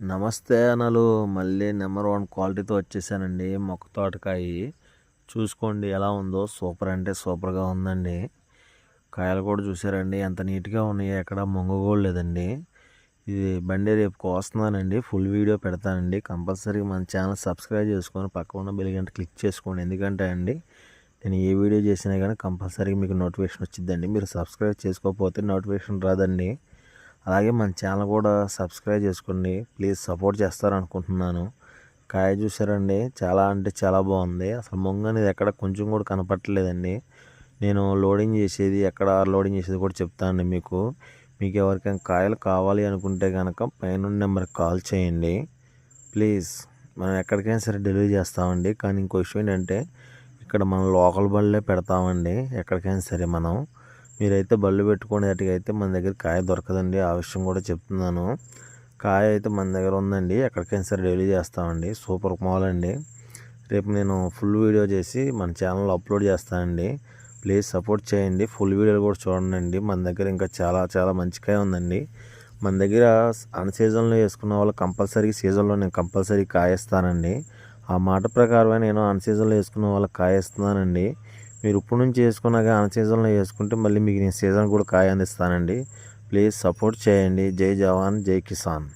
నమస్తే అనలు. మళ్ళీ number one క్వాలిటీతో వచ్చేసానండి. మొక్క తోటకాయ చూసుకోండి ఎలా ఉందో. సూపర్ అంటే సూపర్గా ఉందండి. కాయలు కూడా చూసారండి. ఎంత నీట్గా ఉన్నాయి ఎక్కడ మొంగగోలేదండి ఇది బండి రేపు కోస్తున్నానండి. ఫుల్ వీడియో పెడతానండి. కంపల్సరీ మన ఛానల్ సబ్స్క్రైబ్ చేసుకొని పక్క ఉన్న బెల్ గంట క్లిక్ చేసుకోండి. ఎందుకంటే అండి నేను ఏ వీడియో చేసినా కానీ కంపల్సరీ మీకు నోటిఫికేషన్ వచ్చిందండి మీరు సబ్స్క్రైబ్ చేసుకోకపోతే నోటిఫికేషన్ రాదండి. అలాగే మన ఛానల్ కూడా సబ్స్క్రైబ్ చేసుకోండి. ప్లీజ్ సపోర్ట్ చేస్తారనుకుంటున్నాను. కాయ చూసారండి చాలా అంటే చాలా బాగుంది. అసలు మొంగ అనేది ఎక్కడ కొంచెం కూడా కనపట్టలేదండి నేను లోడింగ్ చేసేది ఎక్కడ లోడింగ్ చేసేది కూడా చెప్తానండి మీకు. మీకు ఎవరికైనా కాయలు కావాలి అనుకుంటే కనుక పైన నెంబర్కి కాల్ చేయండి. ప్లీజ్ మనం ఎక్కడికైనా సరే డెలివరీ చేస్తామండి. కానీ ఇంకో విషయం ఏంటంటే ఇక్కడ మనం లోకల్ బళ్ళే పెడతామండి. ఎక్కడికైనా సరే మనం. మీరైతే బళ్ళు పెట్టుకునేటికైతే మన దగ్గర కాయ దొరకదండి. ఆ విషయం కూడా చెప్తున్నాను. కాయ అయితే మన దగ్గర ఉందండి. ఎక్కడికైనా సరే డెలివరీ చేస్తామండి. సూపర్ మాల్ అండి. రేపు నేను ఫుల్ వీడియో చేసి మన ఛానల్లో అప్లోడ్ చేస్తానండి. ప్లీజ్ సపోర్ట్ చేయండి. ఫుల్ వీడియోలు కూడా చూడండి మన దగ్గర ఇంకా చాలా చాలా మంచి కాయ ఉందండి. మన దగ్గర అన్ సీజన్లో వేసుకున్న వాళ్ళు కంపల్సరీ సీజన్లో నేను కంపల్సరీ కాయేస్తానండి ఆ మాట ప్రకారమే నేను అన్ సీజన్లో వేసుకున్న వాళ్ళకి కాయేస్తున్నానండి మీరు ఇప్పుడు నుంచి వేసుకున్నాక కానీ సీజన్లో వేసుకుంటే మళ్ళీ మీకు నేను సీజన్ కూడా కాయ అందిస్తానండి. ప్లీజ్ సపోర్ట్ చేయండి. జై జవాన్ జై కిసాన్.